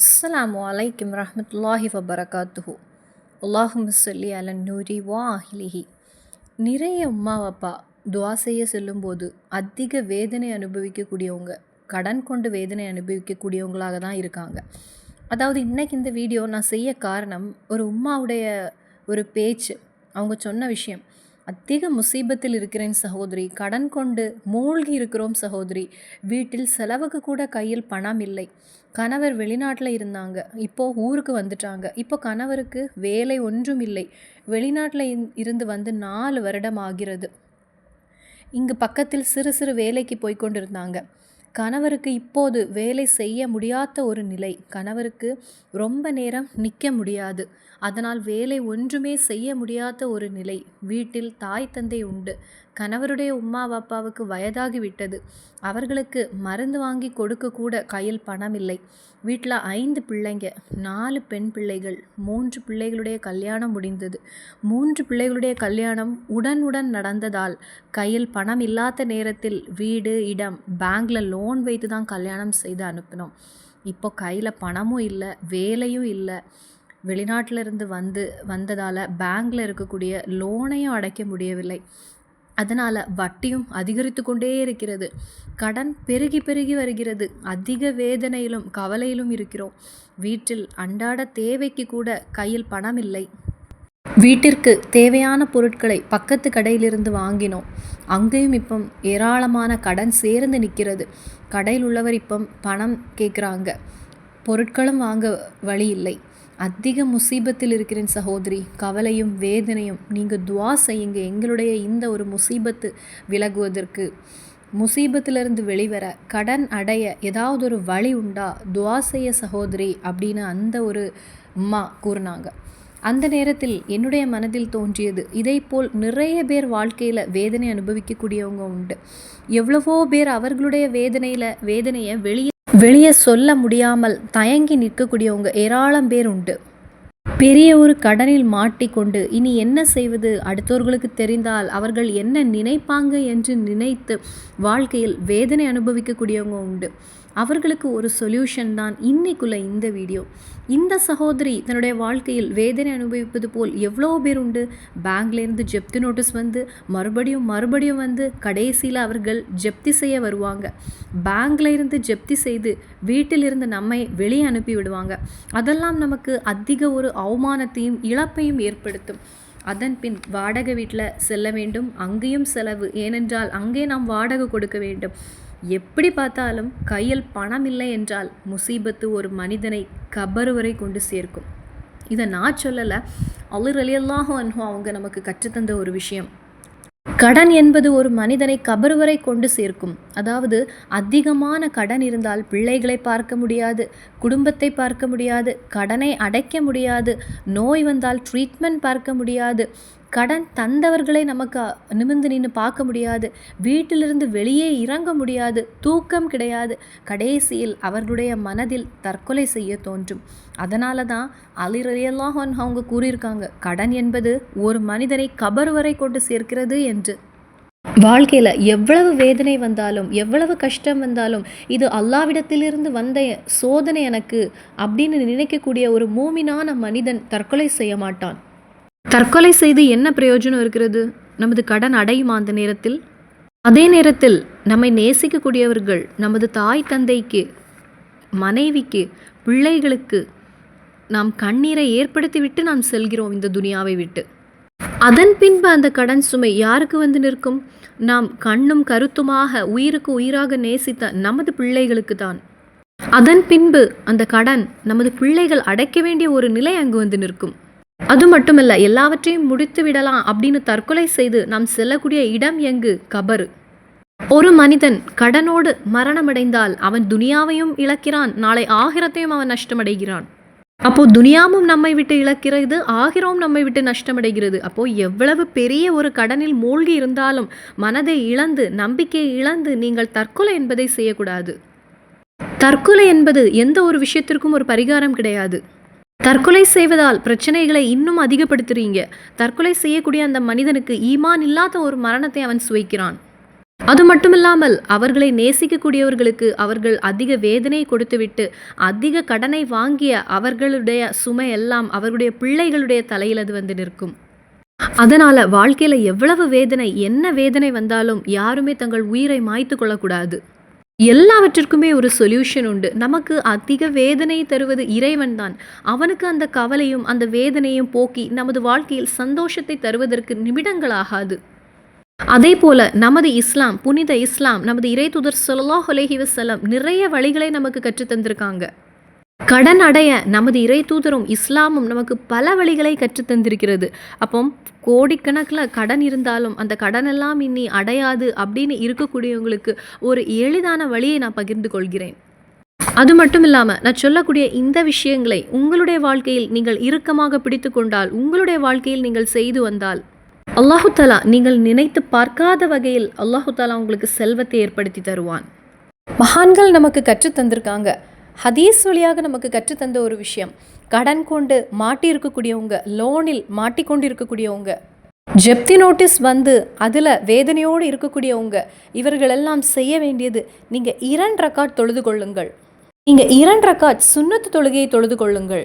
அஸ்ஸலாமு அலைக்கும் ரஹ்மத்துல்லாஹி வபரகாத்துஹு அல்லாஹும் சொல்லி அலன் நூரி வா அஹிலிஹி நிறைய உம்மா அப்பா துவா செய்ய செல்லும்போது அதிக வேதனை அனுபவிக்கக்கூடியவங்க கடன் கொண்டு வேதனை அனுபவிக்கக்கூடியவங்களாக தான் இருக்காங்க. அதாவது இன்றைக்கி இந்த வீடியோ நான் செய்ய காரணம் ஒரு உம்மாவுடைய ஒரு பேச்சு அவங்க சொன்ன விஷயம். அதிக முசீபத்தில் இருக்கிறேன் சகோதரி. கடன் கொண்டு மூழ்கி இருக்கிறோம் சகோதரி. வீட்டில் செலவுக்கு கூட கையில் பணம் இல்லை. கணவர் வெளிநாட்டில் இருந்தாங்க. இப்போது ஊருக்கு வந்துட்டாங்க. இப்போ கணவருக்கு வேலை ஒன்றும் இல்லை. வெளிநாட்டில் இருந்து வந்து நாலு வருடம் ஆகிறது. இங்கு பக்கத்தில் சிறு சிறு வேலைக்கு போய்க்கொண்டிருந்தாங்க கணவருக்கு இப்போது வேலை செய்ய முடியாத ஒரு நிலை. கணவருக்கு ரொம்ப நேரம் நிற்க முடியாது. அதனால் வேலை ஒன்றுமே செய்ய முடியாத ஒரு நிலை. வீட்டில் தாய் தந்தை உண்டு. கணவருடைய உம்மா அப்பாவுக்கு வயதாகிவிட்டது. அவர்களுக்கு மருந்து வாங்கி கொடுக்க கூட கையில் பணம் இல்லை வீட்டில் ஐந்து பிள்ளைங்க நாலு பெண் பிள்ளைகள் மூன்று பிள்ளைகளுடைய கல்யாணம் முடிந்தது. மூன்று பிள்ளைகளுடைய கல்யாணம் உடன் உடன் நடந்ததால் கையில் பணம் இல்லாத நேரத்தில் வீடு இடம் பேங்க்கில் லோன் வைத்து தான் கல்யாணம் செய்து அனுப்பினோம். இப்போ கையில் பணமும் இல்லை வேலையும் இல்லை. வெளிநாட்டிலிருந்து வந்து வந்ததால் பேங்க்கில் இருக்கக்கூடிய லோனையும் அடைக்க முடியவில்லை. அதனால் வட்டியும் அதிகரித்து கொண்டே இருக்கிறது. கடன் பெருகி பெருகி வருகிறது. அதிக வேதனையிலும் கவலையிலும் இருக்கிறோம். வீட்டில் அன்றாட தேவைக்கு கூட கையில் பணம் இல்லை. வீட்டிற்கு தேவையான பொருட்களை பக்கத்து கடையிலிருந்து வாங்கினோம். அங்கேயும் இப்போ ஏராளமான கடன் சேர்ந்து நிற்கிறது. கடையில் உள்ளவர் இப்போ பணம் கேட்குறாங்க. பொருட்களும் வாங்க வழி இல்லை. அதிக முசீபத்தில் இருக்கிறேன் சகோதரி. கவலையும் வேதனையும். நீங்கள் துவா செய்யுங்க. எங்களுடைய இந்த ஒரு முசீபத்து விலகுவதற்கு. முசீபத்திலிருந்து வெளிவர கடன் அடைய ஏதாவது ஒரு வழி உண்டா? துவா செய்ய சகோதரி அப்படின்னு அந்த ஒரு அம்மா கூறினாங்க. அந்த நேரத்தில் என்னுடைய மனதில் தோன்றியது இதைப்போல் போல் நிறைய பேர் வாழ்க்கையில் வேதனை அனுபவிக்கக்கூடியவங்க உண்டு. எவ்வளவோ பேர் அவர்களுடைய வேதனையில் வேதனையை வெளியே வெளியே சொல்ல முடியாமல் தயங்கி நிற்கக்கூடியவங்க ஏராளம் பேர் உண்டு. பெரிய ஒரு கடனில் மாட்டிக்கொண்டு இனி என்ன செய்வது? அடுத்தவர்களுக்கு தெரிந்தால் அவர்கள் என்ன நினைப்பாங்க என்று நினைத்து வாழ்க்கையில் வேதனை அனுபவிக்கக்கூடியவங்க உண்டு. அவர்களுக்கு ஒரு சொல்யூஷன் தான் இன்னைக்குள்ள இந்த வீடியோ இந்த சகோதரி தன்னுடைய வாழ்க்கையில் வேதனை அனுபவிப்பது போல் எவ்வளோ பேர் உண்டு? பேங்க்லேருந்து ஜப்தி நோட்டீஸ் வந்து மறுபடியும் மறுபடியும் வந்து கடைசியில் அவர்கள் ஜப்தி செய்ய வருவாங்க. பேங்க்ல இருந்து ஜப்தி செய்து வீட்டிலிருந்து நம்மை வெளியே அனுப்பி விடுவாங்க. அதெல்லாம் நமக்கு அதிக ஒரு அவமானத்தையும் இழப்பையும் ஏற்படுத்தும். அதன் பின் வாடகை வீட்டில் செல்ல வேண்டும். அங்கேயும் செலவு. ஏனென்றால் அங்கே நாம் வாடகை கொடுக்க வேண்டும். எப்படி பார்த்தாலும் கையில் பணம் இல்லை என்றால் முசீபத்து ஒரு மனிதனை கபருவரை கொண்டு சேர்க்கும். இதை நான் சொல்லலை. அலிர் அலியல்லாஹோ அன்ஹோ அவங்க நமக்கு கற்றுத்தந்த ஒரு விஷயம். கடன் என்பது ஒரு மனிதனை கபருவரை கொண்டு சேர்க்கும். அதாவது அதிகமான கடன் இருந்தால் பிள்ளைகளை பார்க்க முடியாது குடும்பத்தை பார்க்க முடியாது கடனை அடைக்க முடியாது நோய் வந்தால் ட்ரீட்மெண்ட் பார்க்க முடியாது கடன் தந்தவர்களை நமக்கு நிமிர்ந்து நின்று பார்க்க முடியாது. வீட்டிலிருந்து வெளியே இறங்க முடியாது. தூக்கம் கிடையாது. கடைசியில் அவர்களுடைய மனதில் தற்கொலை செய்ய தோன்றும். அதனால தான் அலிரலியெல்லாம் அவங்க கூறியிருக்காங்க கடன் என்பது ஒரு மனிதனை கபர் வரை கொண்டு சேர்க்கிறது என்று. வாழ்க்கையில் எவ்வளவு வேதனை வந்தாலும் எவ்வளவு கஷ்டம் வந்தாலும் இது அல்லாவிடத்திலிருந்து வந்த சோதனை எனக்கு அப்படின்னு நினைக்கக்கூடிய ஒரு மூமினான மனிதன் தற்கொலை செய்ய மாட்டான். தற்கொலை செய்து என்ன பிரயோஜனம் இருக்கிறது? நமது கடன் அடையுமா அந்த நேரத்தில்? அதே நேரத்தில் நம்மை நேசிக்கக்கூடியவர்கள் நமது தாய் தந்தைக்கு மனைவிக்கு பிள்ளைகளுக்கு நாம் கண்ணீரை ஏற்படுத்திவிட்டு நாம் செல்கிறோம் இந்த துனியாவை விட்டு. அதன் பின்பு அந்த கடன் சுமை யாருக்கு வந்து நிற்கும்? நாம் கண்ணும் கருத்துமாக உயிருக்கு உயிராக நேசித்த நமது பிள்ளைகளுக்கு தான். அதன் பின்பு அந்த கடன் நமது பிள்ளைகள் அடைக்க வேண்டிய ஒரு நிலை அங்கு வந்து நிற்கும். அது மட்டுமல்ல எல்லாவற்றையும் முடித்து விடலாம் அப்படின்னு தற்கொலை செய்து நாம் செல்லக்கூடிய இடம் எங்கு? கபரு. ஒரு மனிதன் கடனோடு மரணமடைந்தால் அவன் துனியாவையும் இழக்கிறான் நாளை ஆகிரத்தையும் அவன் நஷ்டமடைகிறான். அப்போ துனியாவும் நம்மை விட்டு இழக்கிறது ஆகிரமும் நம்மை விட்டு நஷ்டமடைகிறது. அப்போ எவ்வளவு பெரிய ஒரு கடனில் மூழ்கி இருந்தாலும் மனதை இழந்து நம்பிக்கையை இழந்து நீங்கள் தற்கொலை என்பதை செய்யக்கூடாது. தற்கொலை என்பது எந்த ஒரு விஷயத்திற்கும் ஒரு பரிகாரம் கிடையாது. தற்கொலை செய்வதால் பிரச்சனைகளை இன்னும் அதிகப்படுத்துறீங்க. தற்கொலை செய்யக்கூடிய அந்த மனிதனுக்கு ஈமான் இல்லாத ஒரு மரணத்தை அவன் சுவைக்கிறான். அது மட்டுமில்லாமல் அவர்களை நேசிக்கக்கூடியவர்களுக்கு அவர்கள் அதிக வேதனை கொடுத்துவிட்டு அதிக கடனை வாங்கிய அவர்களுடைய சுமை எல்லாம் அவர்களுடைய பிள்ளைகளுடைய தலையில் அது வந்து நிற்கும். அதனால் வாழ்க்கையில் எவ்வளவு வேதனை என்ன வேதனை வந்தாலும் யாருமே தங்கள் உயிரை மாய்த்து கொள்ளக்கூடாது. எல்லாவற்றிற்குமே ஒரு சொல்யூஷன் உண்டு. நமக்கு அதிக வேதனை தருவது இறைவன் தான். அவனுக்கு அந்த கவலையும் அந்த வேதனையும் போக்கி நமது வாழ்க்கையில் சந்தோஷத்தை தருவதற்கு நிமிடங்களாகாது. அதே போல நமது இஸ்லாம் புனித இஸ்லாம் நமது இறை தூதர் சொல்லாஹ் உலகி வசலம் நிறைய வழிகளை நமக்கு கற்றுத் தந்திருக்காங்க கடன் அடைய நமது இறை தூதரும் இஸ்லாமும் நமக்கு பல வழிகளை கற்றுத் தந்திருக்கிறது. அப்போ கோடிக்கணக்கில் கடன் இருந்தாலும் அந்த கடனெல்லாம் இனி அடையாது அப்படின்னு இருக்கக்கூடியவங்களுக்கு ஒரு எளிதான வழியை நான் பகிர்ந்து கொள்கிறேன். அது மட்டும் இல்லாமல் நான் சொல்லக்கூடிய இந்த விஷயங்களை உங்களுடைய வாழ்க்கையில் நீங்கள் இறுக்கமாக பிடித்து கொண்டால் உங்களுடைய வாழ்க்கையில் நீங்கள் செய்து வந்தால் அல்லாஹு தாலா நீங்கள் நினைத்து பார்க்காத வகையில் அல்லாஹு தாலா உங்களுக்கு செல்வத்தை ஏற்படுத்தி தருவான். மகான்கள் நமக்கு கற்றுத் தந்திருக்காங்க. ஹதீஸ் வழியாக நமக்கு கற்றுத்தந்த ஒரு விஷயம். கடன் கொண்டு மாட்டி இருக்கக்கூடியவங்க லோனில் மாட்டிக்கொண்டு இருக்கக்கூடியவங்க ஜப்தி நோட்டீஸ் வந்து அதில் வேதனையோடு இருக்கக்கூடியவங்க இவர்களெல்லாம் செய்ய வேண்டியது நீங்கள் இரண்டு ரக்காட் தொழுது கொள்ளுங்கள். நீங்கள் இரண்டு ரக்காட் சுன்னத்து தொழுகையை தொழுது கொள்ளுங்கள்.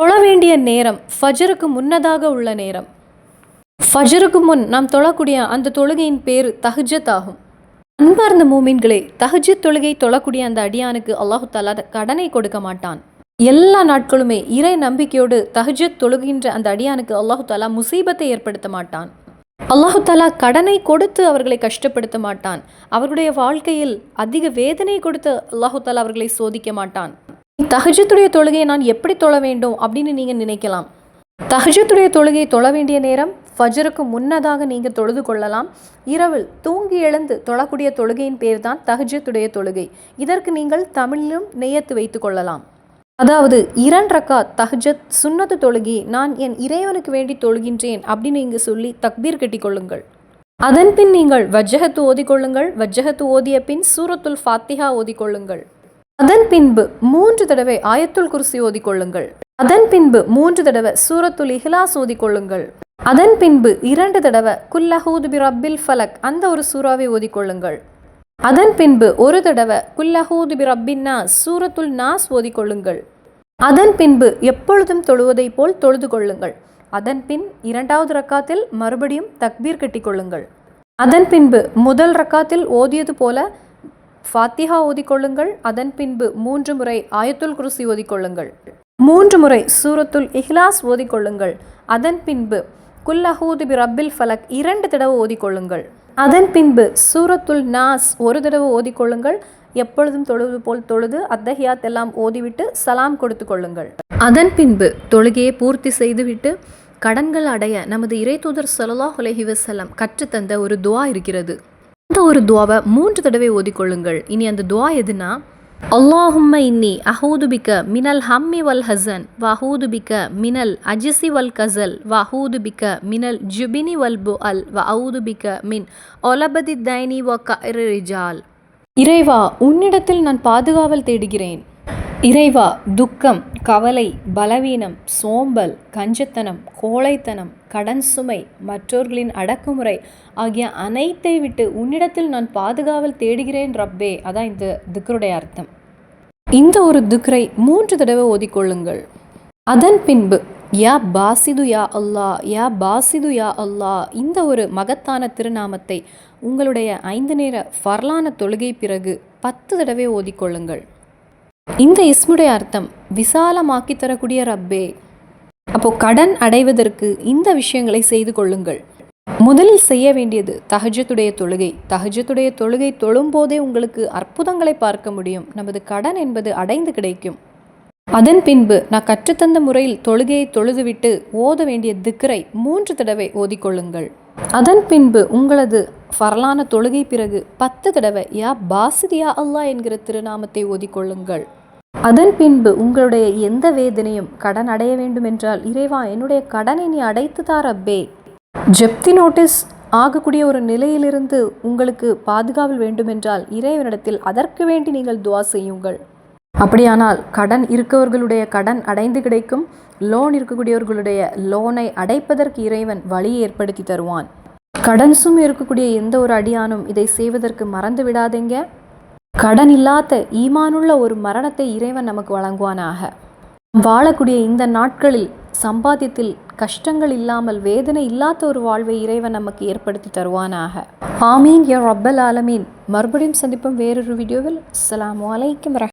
தொழ வேண்டிய நேரம் ஃபஜருக்கு முன்னதாக உள்ள நேரம். ஃபஜருக்கு முன் நாம் தொழக்கூடிய அந்த தொழுகையின் பேர் தஹஜத் ஆகும். அன்பார்ந்த மூமின்களே தஹஜத் தொழுகை தொழக்கூடிய அந்த அடியானுக்கு அல்லாஹு தாலா கடனை கொடுக்க மாட்டான். எல்லா நாட்களுமே இறை நம்பிக்கையோடு தஹஜத் தொழுகின்ற அந்த அடியானுக்கு அல்லாஹு தாலா முசீபத்தை ஏற்படுத்த மாட்டான். அல்லாஹு தாலா கடனை கொடுத்து அவர்களை கஷ்டப்படுத்த மாட்டான். அவர்களுடைய வாழ்க்கையில் அதிக வேதனை கொடுத்து அல்லாஹு தாலா அவர்களை சோதிக்க மாட்டான். தஹஜத்துடைய தொழுகையை நான் எப்படி தொழ வேண்டும் அப்படின்னு நீங்கள் நினைக்கலாம். தஹஜத்துடைய தொழுகையை தொழ வேண்டிய நேரம் ஃபஜருக்கு முன்னதாக நீங்கள் தொழுது கொள்ளலாம். இரவில் தூங்கி எழுந்து தொழக்கூடிய தொழுகையின் பேர் தான் தஹஜத்துடைய தொழுகை. இதற்கு நீங்கள் தமிழிலும் நெய்யத்து வைத்து கொள்ளலாம். அதாவது இரண்டு ரக்கா தஹஜத் சுன்னத்து தொழுகி நான் என் இறைவனுக்கு வேண்டி தொழுகின்றேன் அப்படின்னு நீங்கள் சொல்லி தக்பீர் கட்டிக்கொள்ளுங்கள் அதன் பின் நீங்கள் வஜ்ஜகத்து ஓதிக்கொள்ளுங்கள் வஜ்ஜகத்து ஓதிய பின் சூரத்துல் ஃபாத்திஹா ஓதிக்கொள்ளுங்கள் அதன் பின்பு மூன்று தடவை ஆயத்துல் குர்சி ஓதிக்கொள்ளுங்கள் அதன் பின்பு மூன்று தடவை சூரத்துல் இஹ்லாஸ் ஓதிக்கொள்ளுங்கள் அதன் பின்பு இரண்டு தடவை குல்லஹூது பி ரப்பில் ஃபலக் அந்த ஒரு சூறாவை ஓதிக்கொள்ளுங்கள். அதன் பின்பு ஒரு தடவை குல்லஹூது பி ரப்பின் நாஸ் சூரத்துல் நாஸ் ஓதிக்கொள்ளுங்கள். அதன் பின்பு எப்பொழுதும் தொழுவதை போல் தொழுது கொள்ளுங்கள். அதன் பின் இரண்டாவது ரக்காத்தில் மறுபடியும் தக்பீர் கட்டிக்கொள்ளுங்கள் அதன் பின்பு முதல் ரக்காத்தில் ஓதியது போல ஃபாத்திஹா ஓதிக்கொள்ளுங்கள். அதன் பின்பு மூன்று முறை ஆயத்துல் குருசி ஓதிக்கொள்ளுங்கள். மூன்று முறை சூரத்துல் இஹ்லாஸ் ஓதிக்கொள்ளுங்கள். அதன் பின்பு குல்லஹூது பி ரப்பில் ஃபலக் இரண்டு தடவை ஓதிக்கொள்ளுங்கள். அதன் பின்பு சூரத்துல் நாஸ் ஒரு தடவை ஓதிக்கொள்ளுங்கள். எப்பொழுதும் தொழுது போல் தொழுது அத்தஹியாத் எல்லாம் ஓதிவிட்டு சலாம் கொடுத்து கொள்ளுங்கள். அதன் பின்பு தொழுகையை பூர்த்தி செய்துவிட்டு கடன்கள் அடைய நமது இறைத்தூதர் ஸல்லல்லாஹு அலைஹி வஸல்லம் கற்றுத்தந்த ஒரு துவா இருக்கிறது. அந்த ஒரு துவாவை மூன்று தடவை ஓதிக்கொள்ளுங்கள். இனி அந்த துவா எதுனா அல்லாஹும்ம இன்னி அஹூதுபிக்க மினல் ஹம்மி வல் ஹசன் வஹூதுபிக்க மினல் அஜிசி வல் கசல் வஹூதுபிக்க மினல் ஜுபினி வல் பு அல் வஹூதுபிக்க மின் ஒலபதி தைனி வ ரிஜால். இறைவா உன்னிடத்தில் நான் பாதுகாவல் தேடுகிறேன். இறைவா துக்கம் கவலை பலவீனம் சோம்பல் கஞ்சத்தனம் கோழைத்தனம் கடன் சுமை மற்றோர்களின் அடக்குமுறை ஆகிய அனைத்தை விட்டு உன்னிடத்தில் நான் பாதுகாவல் தேடுகிறேன் ரப்பே. அதான் இந்த துக்கருடைய அர்த்தம். இந்த ஒரு துக்கரை மூன்று தடவை ஓதிக்கொள்ளுங்கள். அதன் பின்பு யா பாசிது யா அல்லா யா பாசிது யா அல்லா இந்த ஒரு மகத்தான திருநாமத்தை உங்களுடைய ஐந்து நேர ஃபர்லான தொழுகை பிறகு பத்து தடவை ஓதிக்கொள்ளுங்கள். இந்த இஸ்முடைய அர்த்தம் விசாலமாக்கி தரக்கூடிய ரப்பே. அப்போ கடன் அடைவதற்கு இந்த விஷயங்களை செய்து கொள்ளுங்கள். முதலில் செய்ய வேண்டியது தஹஜத்துடைய தொழுகை. தஹஜத்துடைய தொழுகை தொழும்போதே உங்களுக்கு அற்புதங்களை பார்க்க முடியும். நமது கடன் என்பது அடைந்து கிடைக்கும். அதன் பின்பு நான் கற்றுத்தந்த முறையில் தொழுகையை தொழுதுவிட்டு ஓத வேண்டிய திக்கரை மூன்று தடவை ஓதிக்கொள்ளுங்கள் அதன் பின்பு உங்களது ஃபரலான தொழுகை பிறகு பத்து தடவை யா பாசிதியா அல்லா என்கிற திருநாமத்தை ஓதிக்கொள்ளுங்கள். அதன் பின்பு உங்களுடைய எந்த வேதனையும் கடன் அடைய வேண்டும் என்றால் இறைவா என்னுடைய கடனை நீ அடைத்து தார் அப்பே ஜப்தி நோட்டீஸ் ஆகக்கூடிய ஒரு நிலையிலிருந்து உங்களுக்கு பாதுகாவல் வேண்டுமென்றால் இறைவனிடத்தில் அதற்கு வேண்டி நீங்கள் துவா செய்யுங்கள். அப்படியானால் கடன் இருக்கவர்களுடைய கடன் அடைந்து கிடைக்கும் லோன் இருக்கக்கூடியவர்களுடைய லோனை அடைப்பதற்கு இறைவன் வழியை ஏற்படுத்தி தருவான். கடன்ஸும் இருக்கக்கூடிய எந்த ஒரு அடியானும் இதை செய்வதற்கு மறந்து விடாதீங்க. கடன் இல்லாத ஈமானுள்ள ஒரு மரணத்தை இறைவன் நமக்கு வழங்குவானாக. வாழக்கூடிய இந்த நாட்களில் சம்பாத்தியத்தில் கஷ்டங்கள் இல்லாமல் வேதனை இல்லாத ஒரு வாழ்வை இறைவன் நமக்கு ஏற்படுத்தி தருவானாக. ஆமீன். யா ரப்பல் ஆலமீன். மறுபடியும் சந்திப்போம் வேறொரு வீடியோவில். அஸ்ஸலாமு அலைக்கும் ரஹ்